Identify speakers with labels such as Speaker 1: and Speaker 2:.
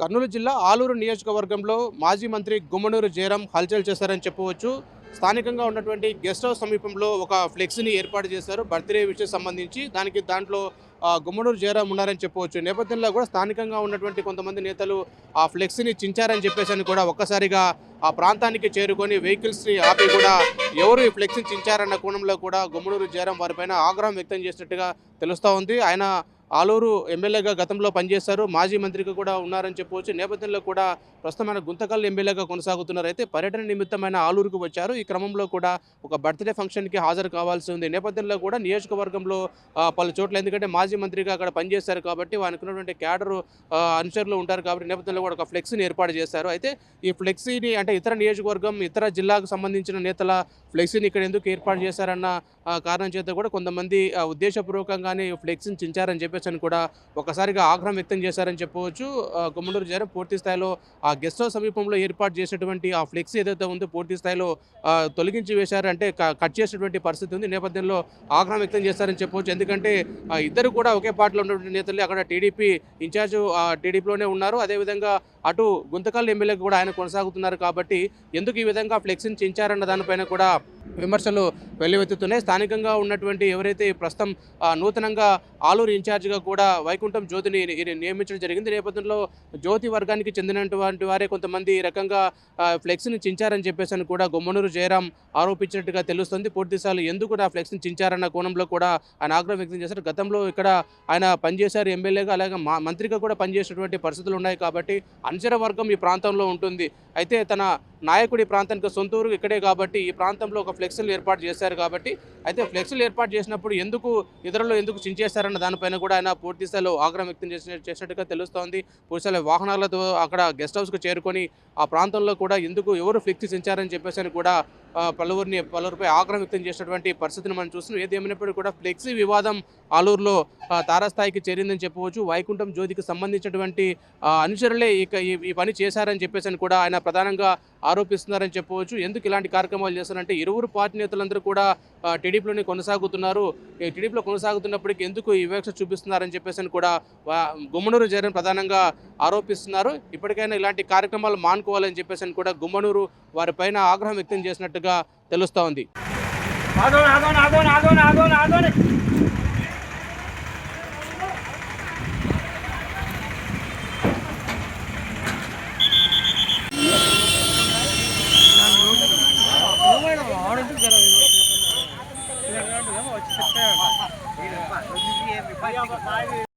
Speaker 1: కర్నూలు జిల్లా ఆలూరు నియోజకవర్గంలో మాజీ మంత్రి గుమ్మనూరు జయరాం హల్చల్ చేశారని చెప్పవచ్చు. స్థానికంగా ఉన్నటువంటి గెస్ట్ హౌస్ సమీపంలో ఒక ఫ్లెక్సీని ఏర్పాటు చేశారు. బర్త్డే విషయం సంబంధించి దానికి దాంట్లో గుమ్మనూరు జయరాం ఉన్నారని చెప్పవచ్చు. నేపథ్యంలో కూడా స్థానికంగా ఉన్నటువంటి కొంతమంది నేతలు ఆ ఫ్లెక్సీని చించారని చెప్పేసి అని కూడా ఒక్కసారిగా ఆ ప్రాంతానికి చేరుకొని వెహికల్స్ని ఆపి కూడా ఎవరు ఈ ఫ్లెక్సీని చించారన్న కోణంలో కూడా గుమ్మనూరు జయరాం వారిపైన ఆగ్రహం వ్యక్తం చేసినట్టుగా తెలుస్తూ ఉంది. ఆయన ఆలూరు ఎమ్మెల్యేగా గతంలో పనిచేశారు. మాజీ మంత్రిగా కూడా ఉన్నారని చెప్పవచ్చు నేపథ్యంలో కూడా ప్రస్తుతం ఆయన గుంతకల్ ఎమ్మెల్యేగా కొనసాగుతున్నారు. అయితే పర్యటన నిమిత్తమైన ఆలూరుకు వచ్చారు. ఈ క్రమంలో కూడా ఒక బర్త్డే ఫంక్షన్కి హాజరు కావాల్సి ఉంది. నేపథ్యంలో కూడా నియోజకవర్గంలో పలు చోట్ల ఎందుకంటే మాజీ మంత్రిగా అక్కడ పనిచేశారు కాబట్టి వారికి ఉన్నటువంటి క్యాడర్ అనుచరులు ఉంటారు కాబట్టి నేపథ్యంలో కూడా ఒక ఫ్లెక్సీని ఏర్పాటు చేశారు. అయితే ఈ ఫ్లెక్సీని అంటే ఇతర నియోజకవర్గం ఇతర జిల్లాకు సంబంధించిన నేతల ఫ్లెక్సీని ఇక్కడ ఎందుకు ఏర్పాటు చేశారన్న కారణం చేత కూడా కొంతమంది ఉద్దేశపూర్వకంగానే ఈ ఫ్లెక్సీని చించారని చెప్పేసి అని కూడా ఒకసారిగా ఆగ్రహం వ్యక్తం చేశారని చెప్పవచ్చు. గుమ్మడూరు జగన్ పూర్తి స్థాయిలో ఆ గెస్ట్ హౌస్ సమీపంలో ఏర్పాటు చేసినటువంటి ఆ ఫ్లెక్సీ ఏదైతే ఉందో పూర్తి స్థాయిలో తొలగించి వేశారు. అంటే క- కట్ చేసినటువంటి పరిస్థితి ఉంది. నేపథ్యంలో ఆగ్రహం వ్యక్తం చేశారని చెప్పవచ్చు. ఎందుకంటే ఇద్దరు కూడా ఒకే పార్టీలో ఉన్నటువంటి నేతలు. అక్కడ టీడీపీ ఇన్ఛార్జ్ టీడీపీలోనే ఉన్నారు. అదేవిధంగా అటు గుంతకల్ ఎమ్మెల్యేకి కూడా ఆయన కొనసాగుతున్నారు కాబట్టి ఎందుకు ఈ విధంగా ఫ్లెక్సీని చించారన్న దానిపైన కూడా విమర్శలు వెల్లువెత్తుతున్నాయి. స్థానికంగా ఉన్నటువంటి ఎవరైతే ప్రస్తుతం నూతనంగా ఆలూరు ఇన్ఛార్జిగా కూడా వైకుంఠం జ్యోతిని నియమించడం జరిగింది. నేపథ్యంలో జ్యోతి వర్గానికి చెందినటువంటి వారే కొంతమంది ఈ రకంగా ఫ్లెక్స్ని చించారని చెప్పేసి అని కూడా గుమ్మనూరు జయరాం ఆరోపించినట్టుగా తెలుస్తుంది. పూర్తి ఎందుకు ఆ ఫ్లెక్స్ని చించారన్న కోణంలో కూడా ఆయన ఆగ్రహం వ్యక్తం చేశారు. గతంలో ఇక్కడ ఆయన పనిచేశారు ఎమ్మెల్యేగా అలాగే మా మంత్రిగా కూడా పనిచేసినటువంటి పరిస్థితులు ఉన్నాయి కాబట్టి అనుచర వర్గం ఈ ప్రాంతంలో ఉంటుంది. అయితే తన నాయకుడి ప్రాంతానికి సొంతూరు ఇక్కడే కాబట్టి ఈ ప్రాంతంలో ఒక ఫ్లెక్సీలు ఏర్పాటు చేశారు కాబట్టి అయితే ఫ్లెక్సీలు ఏర్పాటు చేసినప్పుడు ఎందుకు ఇతరులు ఎందుకు చించేశారన్న దానిపైన కూడా ఆయన పూర్తిస్థాయిలో ఆగ్రహం వ్యక్తం చేసిన చేసినట్టుగా తెలుస్తోంది. పూర్తిస్థాయిలో వాహనాలతో అక్కడ గెస్ట్ హౌస్కు చేరుకొని ఆ ప్రాంతంలో కూడా ఎందుకు ఎవరు ఫ్లెక్సీ చించారని చెప్పేసి అని కూడా పలువురిని పలువురిపై ఆగ్రహం వ్యక్తం చేసినటువంటి పరిస్థితిని మనం చూస్తున్నాం. ఏదేమైనప్పటికీ కూడా ఫ్లెక్సీ వివాదం ఆలూరులో తారాస్థాయికి చేరిందని చెప్పవచ్చు వైకుంఠం జ్యోతికి సంబంధించినటువంటి అనుచరులే ఇక ఈ ఈ పని చేశారని చెప్పేసి అని కూడా ఆయన ప్రధానంగా ఆరోపిస్తున్నారని చెప్పవచ్చు. ఎందుకు ఇలాంటి కార్యక్రమాలు చేస్తారంటే ఇరువురు పార్టీ నేతలందరూ కూడా టీడీపీలోనే కొనసాగుతున్నారు. ఈ టీడీపీలో కొనసాగుతున్నప్పటికీ ఎందుకు వివక్ష చూపిస్తున్నారని చెప్పేసి అని కూడా గుమ్మనూరు జగన్ ప్రధానంగా ఆరోపిస్తున్నారు. ఇప్పటికైనా ఇలాంటి కార్యక్రమాలు మానుకోవాలని చెప్పేసి అని కూడా గుమ్మనూరు వారిపైన ఆగ్రహం వ్యక్తం చేసినట్టు
Speaker 2: చేస్తున్నట్టుగా తెలుస్తోంది Yeah, but I my